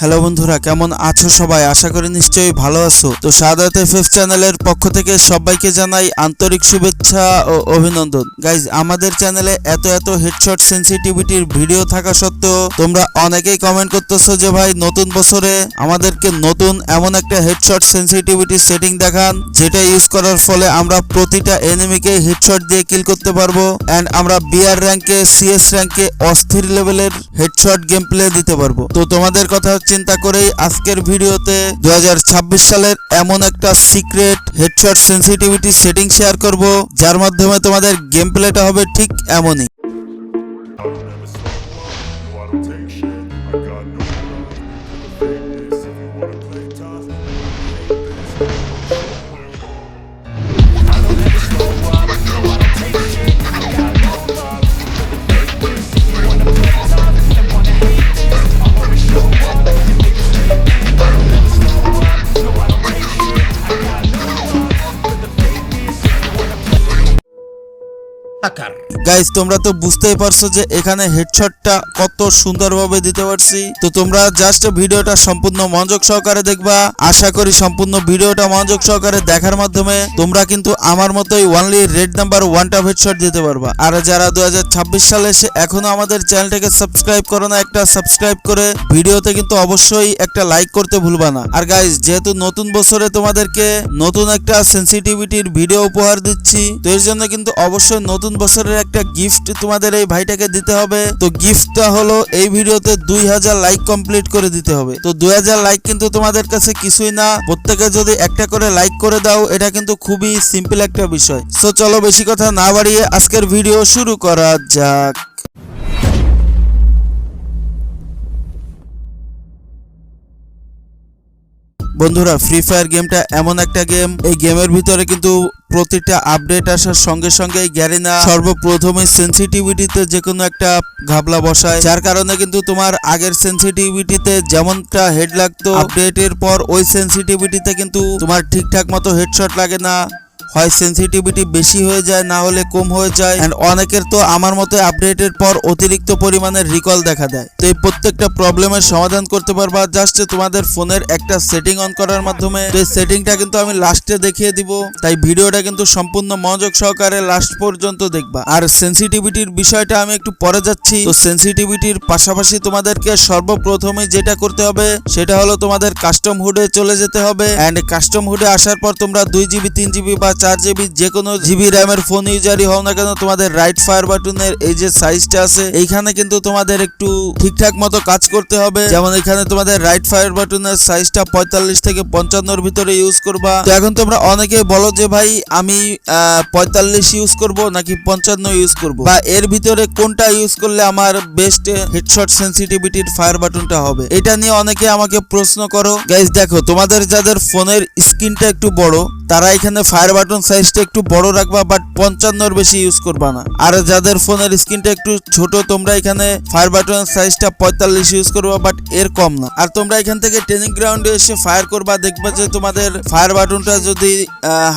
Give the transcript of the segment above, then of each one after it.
Hello বন্ধুরা, কেমন আছো সবাই? আশা করি নিশ্চয়ই ভালো আছো। তো সাদাত এফএফ চ্যানেলের পক্ষ থেকে সবাইকে জানাই আন্তরিক শুভেচ্ছা ও অভিনন্দন। গাইজ আমাদের চ্যানেলে এত এত হেডশট সেন্সিটিভিটির ভিডিও থাকা সত্ত্বেও তোমরা অনেকেই কমেন্ট করতেছো যে, ভাই, নতুন বছরে আমাদেরকে নতুন এমন একটা হেডশট সেন্সিটিভিটি সেটিং দেখান, যেটা ইউজ করার ফলে আমরা প্রতিটা এনিমিকে হেডশট দিয়ে কিল করতে পারব অ্যান্ড আমরা বিআর র্যাঙ্কে সিএস র্যাঙ্কে অস্থির লেভেলের হেডশট গেম প্লে দিতে পারব। তো তোমাদের কথা চিন্তা করেই আজকের ভিডিওতে দু হাজার ছাব্বিশ সালের এমন একটা secret headshot sensitivity setting share করব, যার মাধ্যমে তোমাদের গেম প্লেটা হবে ঠিক এমনই। Akar. গাইজ তোমরা তো বুঝতেই পারছ যে এখানে হেডশটটা কত সুন্দরভাবে দিতে পারছি। তো তোমরা জাস্ট ভিডিওটা সম্পূর্ণ মনোযোগ সহকারে দেখবা। আশা করি সম্পূর্ণ ভিডিওটা মনোযোগ সহকারে দেখার মাধ্যমে তোমরা কিন্তু আমার মতোই ওয়ানলি রেড নাম্বার ওয়ানটা হেডশট দিতে পারবা। আর যারা দু সালে এসে এখনও আমাদের চ্যানেলটাকে সাবস্ক্রাইব করো না, একটা সাবস্ক্রাইব করে ভিডিওতে কিন্তু অবশ্যই একটা লাইক করতে ভুলবা না। আর গাইজ যেহেতু নতুন বছরে তোমাদেরকে নতুন একটা সেন্সিটিভিটির ভিডিও উপহার দিচ্ছি, তো এর জন্য কিন্তু অবশ্যই নতুন বছরের একটা গিফট তোমাদের এই ভাইটাকে দিতে হবে। তো গিফটটা হলো এই ভিডিওতে দুই হাজার লাইক কমপ্লিট করে দিতে হবে। তো দুই হাজার লাইক কিন্তু তোমাদের কাছে কিছুই না। প্রত্যেকে যদি একটা করে লাইক করে দাও, এটা কিন্তু খুবই সিম্পল একটা বিষয়। সো চলো বেশি কথা না বাড়িয়ে আজকের ভিডিও শুরু করা যাক। বন্ধুরা ফ্রি ফায়ার গেমটা এমন একটা গেম এই গেমের ভিতরে কিন্তু প্রতিটা আপডেট আসার সঙ্গে সঙ্গে গ্যারিনা সর্বপ্রথমে সেন্সিটিভিটিতে যে কোনো একটা ঘাবলা বসায়। যার কারণে কিন্তু তোমার আগের সেন্সিটিভিটিতে যেমনটা হেড লাগতো আপডেটের পর ওই সেন্সিটিভিটিতে কিন্তু তোমার ঠিকঠাক মতো হেডশট লাগে না। হয় সেন্সিটিভিটি বেশি হয়ে যায়, না হলে কম হয়ে যায়। এন্ড অনেকের তো আমার মতো আপডেটের পর অতিরিক্ত পরিমাণে রিকল দেখা দেয়। তো এই প্রত্যেকটা প্রবলেমের সমাধান করতে পারবা। জাস্ট তোমাদের ফোনের একটা সেটিং অন করার মাধ্যমে। তো এই সেটিংটা কিন্তু আমি লাস্টে দেখিয়ে দিব। তাই ভিডিওটা কিন্তু সম্পূর্ণ মনোযোগ সহকারে লাস্ট পর্যন্ত দেখবা। আর সেন্সিটিভিটির বিষয়টা আমি একটু পরে যাচ্ছি। তো সেন্সিটিভিটির পাশাপাশি তোমাদেরকে সর্বপ্রথমে যেটা করতে হবে, সেটা হলো তোমাদের কাস্টম হুডে চলে যেতে হবে। এন্ড কাস্টম হুডে আসার পর তোমরা দুই জিবি তিন জিবি বা চার জিবি যে কোনো জিবি র্যামের ফোন ইউজারই হও না কেন, তোমাদের রাইট ফায়ার বাটনের এই যে সাইজটা আছে, এইখানে কিন্তু তোমাদের একটু ঠিকঠাক মতো কাজ করতে হবে। যেমন এখানে তোমাদের রাইট ফায়ার বাটনের সাইজটা পঁয়তাল্লিশ থেকে পঞ্চান্নর ভিতরে ইউজ করবা। তো এখন তোমরা অনেকেই বলো যে, ভাই, আমি পঁয়তাল্লিশ ইউজ করব নাকি পঞ্চান্ন ইউজ করব? বা এর ভিতরে কোনটা ইউজ করলে আমার বেস্ট হেডশট সেন্সিটিভিটির ফায়ার বাটনটা হবে? এটা নিয়ে অনেকে আমাকে প্রশ্ন করো। গাইজ দেখো, তোমাদের যাদের ফোনের স্ক্রিনটা একটু বড় তারা এখানে ফায়ার বাটন সাইজটা একটু বড় রাখবা বাট পঞ্চান্নর বেশি ইউজ করবা না। আর যাদের ফোনের স্ক্রিনটা একটু ছোট, তোমরা এখানে ফায়ার বাটন সাইজটা পঁয়তাল্লিশ ইউজ করবা বাট এর কম না। আর তোমরা এখান থেকে ট্রেনিং গ্রাউন্ডে এসে ফায়ার করবা, দেখবা যে তোমাদের ফায়ার বাটনটা যদি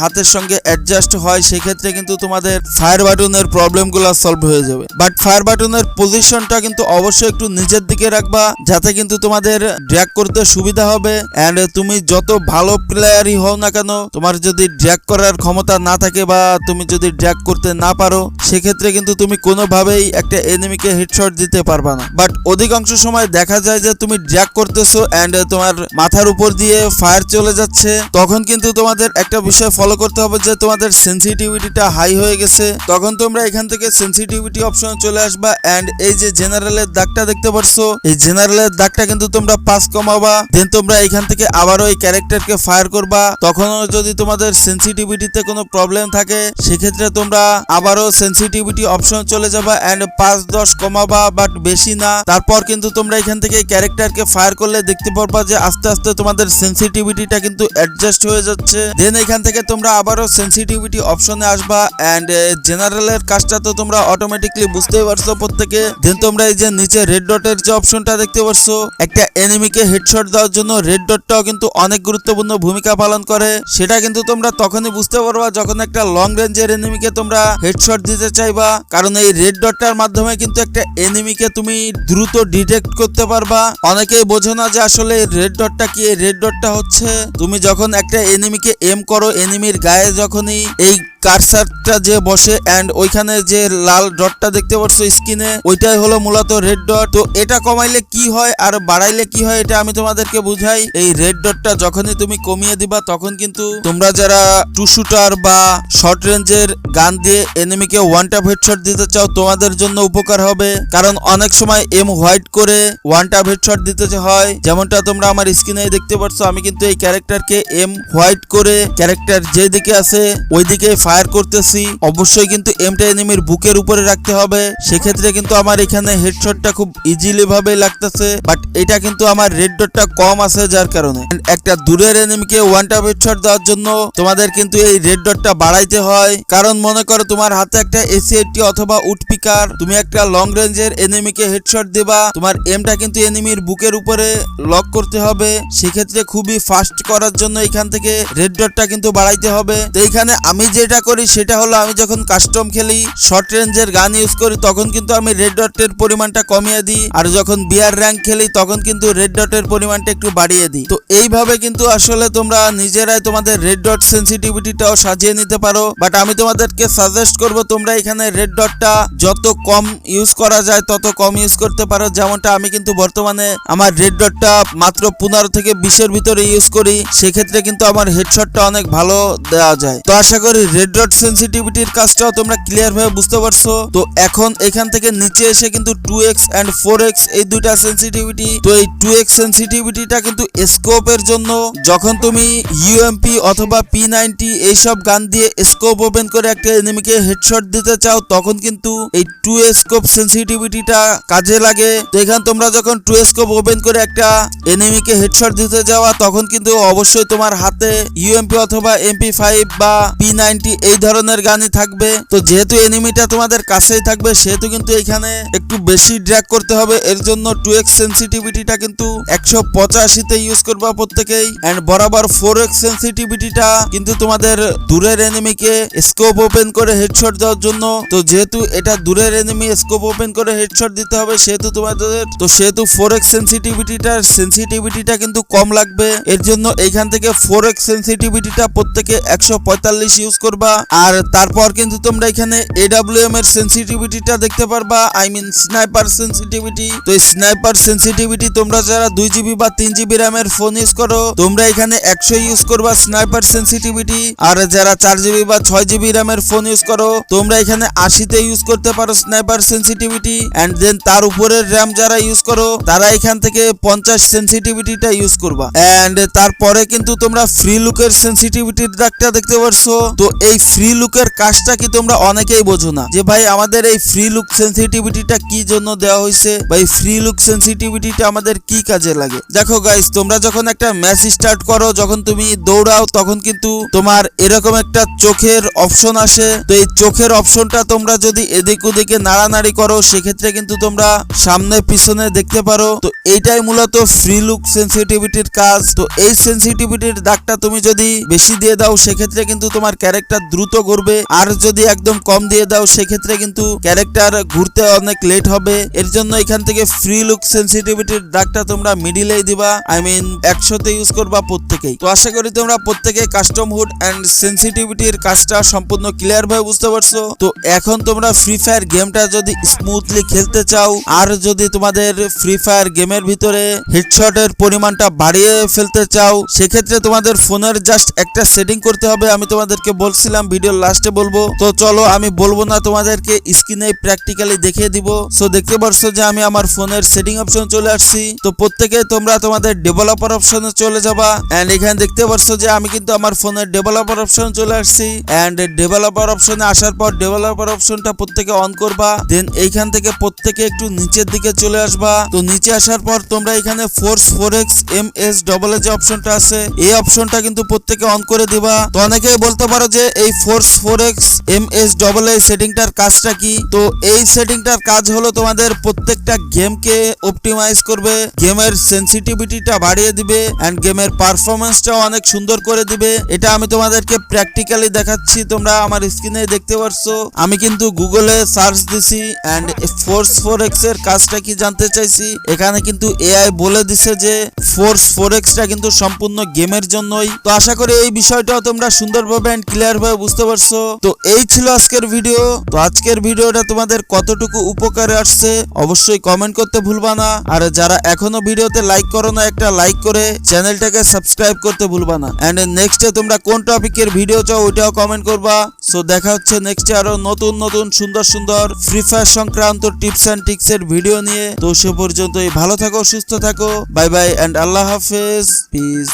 হাতের সঙ্গে অ্যাডজাস্ট হয়, সেক্ষেত্রে কিন্তু তোমাদের ফায়ার বাটনের প্রবলেমগুলো সলভ হয়ে যাবে। বাট ফায়ার বাটনের পজিশনটা কিন্তু অবশ্যই একটু নিচের দিকে রাখবা, যাতে কিন্তু তোমাদের ড্র্যাগ করতে সুবিধা হবে। এন্ড তুমি যত ভালো প্লেয়ারই হও না কেন, তোমার যদি ড্র্যাগ করার ক্ষমতা না থাকে বা তুমি যদি ড্র্যাগ করতে না পারো, সেক্ষেত্রে কিন্তু তুমি কোনোভাবেই একটা এনিমিকে হেডশট দিতে পারবা না। বাট অধিকাংশ সময় দেখা যায় যে তুমি ড্র্যাগ করতেছো এন্ড তোমার মাথার উপর দিয়ে ফায়ার চলে যাচ্ছে। তখন কিন্তু তোমাদের একটা বিষয় ফলো করতে হবে যে তোমাদের সেন্সিটিভিটিটা হাই হয়ে গেছে। তখন তোমরা এখান থেকে সেন্সিটিভিটি অপশন চলে আসবা অ্যান্ড এই যে জেনারেলের দাগটা দেখতে পারছ, এই জেনারেলের দাগটা কিন্তু তোমরা পাস কমাবা। দেন তোমরা এখান থেকে আবারও এই ক্যারেক্টারকে ফায়ার করবা। তখনও যদি তোমাদের সেন্সিটিভিটিতে কোনো প্রবলেম থাকে, সেক্ষেত্রে তোমরা আবারও সেন্সিটিভিটি অপশন চলে যাবা এন্ড পাঁচ দশ কমাবা বাট বেশি না। তারপর কিন্তু তোমরা এখান থেকে ক্যারেক্টারকে ফায়ার করলে দেখতে পারবা যে আস্তে আস্তে তোমাদের সেন্সিটিভিটিটা কিন্তু অ্যাডজাস্ট হয়ে যাচ্ছে। দেন এখান থেকে তোমরা আবারও সেন্সিটিভিটি অপশনে আসবা এন্ড জেনারেলের কাজটা তো তোমরা অটোমেটিকলি বুঝতেই পারছ প্রত্যেকে। দেন তোমরা এই যে নিচে রেড ডটের যে অপশনটা দেখতে পারছ, একটা এনিমিকে হেডশট দেওয়ার জন্য রেড ডটটাও কিন্তু অনেক গুরুত্বপূর্ণ ভূমিকা পালন করে। সেটা কিন্তু কিন্তু তোমরা তখনই বুঝতে পারবা যখন একটা লং রেঞ্জের এনিমিকে তোমরা হেডশট দিতে চাইবা। কারণ এই রেড ডটটার মাধ্যমে কিন্তু একটা এনিমিকে তুমি দ্রুত ডিটেক্ট করতে পারবা। অনেকেই বোঝো না যে আসলে রেড ডটটা কি? রেড ডটটা হচ্ছে, তুমি যখন একটা এনিমিকে এম করো এনিমির গায়ে যখনই এই কারসারটা যে বসে এন্ড ওইখানে যে লাল ডটটা দেখতে পাচ্ছ স্ক্রিনে, ওইটাই হলো মূলত রেড ডট তো এটা কমাইলে কি হয় আর বাড়াইলে কি হয় এটা আমি তোমাদেরকে বুঝাই। এই রেড ডটটা যখনই তুমি কমিয়ে দিবা, তখন কিন্তু তোমরা যারা টু শুটার বা শর্ট রেঞ্জের গান দিয়ে এনিমিকে ওয়ান টাপ হেডশট দিতে চাও, তোমাদের জন্য উপকার হবে। কারণ অনেক সময় এম হোয়াইট করে ওয়ান টাপ হেডশট দিতে হয়। যেমনটা তোমরা আমার স্ক্রিনে দেখতে পাচ্ছ, আমি কিন্তু এই ক্যারেক্টারকে এম হোয়াইট করে ক্যারেক্টার যেদিকে আছে, ওইদিকে ফায়ার করতেছি। অবশ্যই কিন্তু এমটা এনিমির বুকের উপরে রাখতে হবে। সেক্ষেত্রে কিন্তু আমার এখানে হেডশটটা খুব ইজিলি ভাবে লাগতেছে। বাট এটা কিন্তু আমার রেড ডটটা কম আছে যার কারণে। একটা দূরের এনিমিকে ওয়ান টাপ হেডশট দেওয়ার জন্য তোমাদের কিন্তু এই রেড ডটটা বাড়াইতে হয়। কারণ মনে করো তোমার হাতে একটা এসি এইটটি অথবা উডপিকার তুমি একটা লং রেঞ্জের এনিমিকে হেডশট দেবা। তোমার এমটা কিন্তু এনিমির বুকের উপরে লক করতে হবে। সেক্ষেত্রে খুবই ফাস্ট করার জন্য এখান থেকে রেড ডটটা কিন্তু বাড়াইতে হবে। তো এখানে আমি যেটা করি, সেটা হলো আমি যখন কাস্টম খেলি শর্ট রেঞ্জের গান ইউজ করি, তখন কিন্তু আমি রেড ডটের পরিমাণটা কমিয়ে দিই। আর যখন বিয়ার র্যাঙ্ক খেলি, তখন কিন্তু রেড ডটের পরিমাণটা একটু বাড়িয়ে দিই। তো এইভাবে কিন্তু আসলে তোমরা নিজেরাই তোমাদের রেড ডট সেন্সিটিভিটিটাও সাজিয়ে নিতে পারো। বাট আমি তোমাদেরকে সাজেস্ট করব, তোমরা এখানে রেড ডটটা যত কম ইউজ করা যায়, তত কম ইউজ করতে পারো। যেমনটা আমি কিন্তু বর্তমানে আমার রেড ডটটা মাত্র পনেরো থেকে বিশের ভিতরে ইউজ করি। সেক্ষেত্রে কিন্তু আমার হেডশটটা অনেক ভালো দেওয়া যায়। তো আশা করি রেড ডট সেন্সিটিভিটির কাজটাও তোমরা ক্লিয়ার ভাবে বুঝতে পারছ। তো এখন এখান থেকে নিচে এসে কিন্তু two X and four X এই দুইটা সেন্সিটিভিটি তো এই টু এক্স সেন্সিটিভিটিটা কিন্তু স্কোপের জন্য। যখন তুমি ইউএমপি অথবা পি নাইনটি এইসব গান দিয়ে স্কোপ ওপেন করে একটা এনিমিকে হেডশট দিতে চাও, তখন কিন্তু এই টু স্কোপ সেন্সিটিভিটিটা কাজে লাগে। তো এখানে তোমরা যখন টু স্কোপ ওপেন করে একটা এনিমিকে হেডশট দিতে যাওয়া, তখন কিন্তু অবশ্যই তোমার হাতে ইউএমপি অথবা এমপি ফাইভ বা পি নাইনটি এই ধরনের গানই থাকবে। তো যেহেতু এনিমিটা তোমাদের কাছেই থাকবে, সেহেতু কিন্তু এখানে একটু বেশি ড্র্যাগ করতে হবে। এর জন্য টু এক্স সেন্সিটিভিটিটা কিন্তু একশো পঁচাশিতে ইউজ করবা প্রত্যেকেই। এন্ড বরাবর ফোর এক্স সেন্সিটিভিটিটা কিন্তু তোমাদের দূরের এনিমিকে স্কোপ ওপেন করে হেডশট দেওয়ার জন্য। তো যেহেতু এটা দূরের এনিমি স্কোপ ওপেন করে হেডশট দিতে হবে, সেহেতু তোমাদের তো সেহেতু ফোর এক্স সেন্সিটিভিটিটার সেন্সিটিভিটিটা কিন্তু কম লাগবে। এর জন্য এইখান থেকে ফোর এক্স সেন্সিটিভিটিটা প্রত্যেকে একশো পঁয়তাল্লিশ ইউজ করবা। আর তারপর কিন্তু তোমরা এখানে এডাব্লিউএম এর সেন্সিটিভিটিটা দেখতে পারবা। আই মিন স্নাইপার সেন্সিটিভিটি তো স্নাইপার সেন্সিটিভিটি তোমরা যারা দুই জিবি বা তিন জিবি র্যামের ফোন ইউজ করো, তোমরা এখানে একশো ইউজ করবা স্নাইপার সেন্সিটিভিটি আর যারা চার জিবি বা ছয় জিবি র্যামের ফোন ইউজ করো, তোমরা এখানে আশিতে ইউজ করতে পারো স্নাইপার সেন্সিটিভিটি এন্ড দেন তার উপরের র্যাম যারা ইউজ করো, তারা এখান থেকে পঞ্চাশ সেন্সিটিভিটিটা ইউজ করবা। এন্ড তারপরে কিন্তু তোমরা ফ্রি লুকের সেন্সিটিভিটির দাগটা দেখতে পারছ। তো এই ফ্রি লুকের কাজটা কি তোমরা অনেকেই বোঝো না? যে ভাই, আমাদের এই ফ্রি লুক সেন্সিটিভিটিটা কি জন্য দেওয়া হয়েছে বা এই ফ্রি লুক সেন্সিটিভিটিটা আমাদের কি কাজে লাগে? দেখো গাইস তোমরা যখন একটা ম্যাচ স্টার্ট করো, যখন তুমি দৌড়াও, তখন কিন্তু তোমার এরকম একটা চোখের অপশন আসে। তো এই চোখের অপশনটা তোমরা যদি এদিক ওদিকে নাড়ানাড়ি করো, সেক্ষেত্রে কিন্তু তোমরা সামনে পিছনে দেখতে পারো। তো এইটাই মূলত ফ্রি লুক সেন্সিটিভিটির কাজ। তো এই সেন্সিটিভিটির দাগটা তুমি যদি বেশি দিয়ে দাও, সেক্ষেত্রে কিন্তু তোমার ক্যারেক্টার দ্রুত ঘুরবে আর যদি একদম কম দিয়ে দাও, সেক্ষেত্রে কিন্তু ক্যারেক্টার ঘুরতে অনেক লেট হবে। এর জন্য এখান থেকে ফ্রি লুক সেন্সিটিভিটির দাগটা তোমরা মিডিলেই দিবা। আই মিন একশোতে ইউজ করবা প্রত্যেকেই। তো আশা করি তোমরা প্রত্যেকে কাস্টম হুড অ্যান্ড সেন্সিটিভিটির কাজটা সম্পূর্ণ ক্লিয়ার ভাবে বুঝতে পারছ। তো এখন তোমরা ফ্রি ফায়ার গেমটা যদি স্মুথলি খেলতে চাও, আর যদি তোমাদের ফ্রি ফায়ার গেমের ভিতরে হেডশটের পরিমাণটা বাড়িয়ে ফেলতে চাও, সেক্ষেত্রে তোমাদের ফোনের জাস্ট একটা সেটিং করতে হবে। আমি তোমাদেরকে বলছিলাম ভিডিওর লাস্টে বলব। তো চলো আমি বলব না, তোমাদেরকে স্ক্রিনে প্র্যাকটিক্যালি দেখিয়ে দিব। সো দেখতে পারছ যে আমি আমার ফোনের সেটিং অপশন চলে আসছি। তো প্রত্যেকে তোমরা তোমাদের ডেভেলপার অপশনে চলে যাবা। এন্ড এখানে দেখতে পারছ যে আমি কিন্তু আমার ফোনের ডেভেলপার অপশন চলে আসছি। এন্ড ডেভেলপার অপশনে আসার পর ডেভেলপার অপশনটা প্রত্যেকে অন করবা। দেন এইখান থেকে প্রত্যেকে একটু নিচের দিকে চলে আসবা। তো নিচে আসার পর তোমরা এখানে force four X M S double যে অপশনটা আছে, এই অপশনটা কিন্তু প্রত্যেকে অন করে দিবা। তো অনেকেই বলতে পারো যে এই force four X M S double এই সেটিংটার কাজটা কি? তো এই সেটিংটার কাজ হলো তোমাদের প্রত্যেকটা গেমকে অপটিমাইজ করবে গেমের সেন্সিটিভিটিটা বাড়িয়ে দিবে এন্ড গেমের পারফরমেন্সটাও অনেক সুন্দর করে দিবে। এটা আমি তোমাদেরকে প্র্যাকটিক্যালি দেখাচ্ছি, তোমরা আমার স্ক্রিনে দেখতে পারছ। আমি কিন্তু গুগলে সার্চ দিছি এন্ড ফোর্স ফোর এক্সের কাজটা কি জানতে চাইছি? এখানে কিন্তু এআই বলে দিছে যে ফোর্স ফোর এক্সটা কিন্তু সম্পূর্ণ গেমের জন্যই। তো আশা করি এই বিষয়টাও তোমরা সুন্দরভাবে এন্ড ক্লিয়ার ভাবে বুঝতে পারছ? তো এই ছিল আজকের ভিডিও। তো আজকের ভিডিওটা তোমাদের কতটুকু উপকারে আসছে অবশ্যই কমেন্ট করতে ভুলবা না। আর যারা এখনও ভিডিওতে লাইক করো না, একটা লাইক করে চ্যানেলটাকে সাবস্ক্রাইব করতে ভুলবা না। এন্ড নেক্সটে তোমরা কোন টপিকের ভিডিও চাও, ওইটাও কমেন্ট করবা। সো দেখা হচ্ছে নেক্সটে আরও নতুন নতুন, সুন্দর সুন্দর ফ্রি ফায়ার সংক্রান্ত টিপস অ্যান্ড টিক্স এর ভিডিও নিয়ে। তো সে পর্যন্তই ভালো থাকো, সুস্থ থাকো। বাই বাই এন্ড আল্লাহ হাফেজ। পিস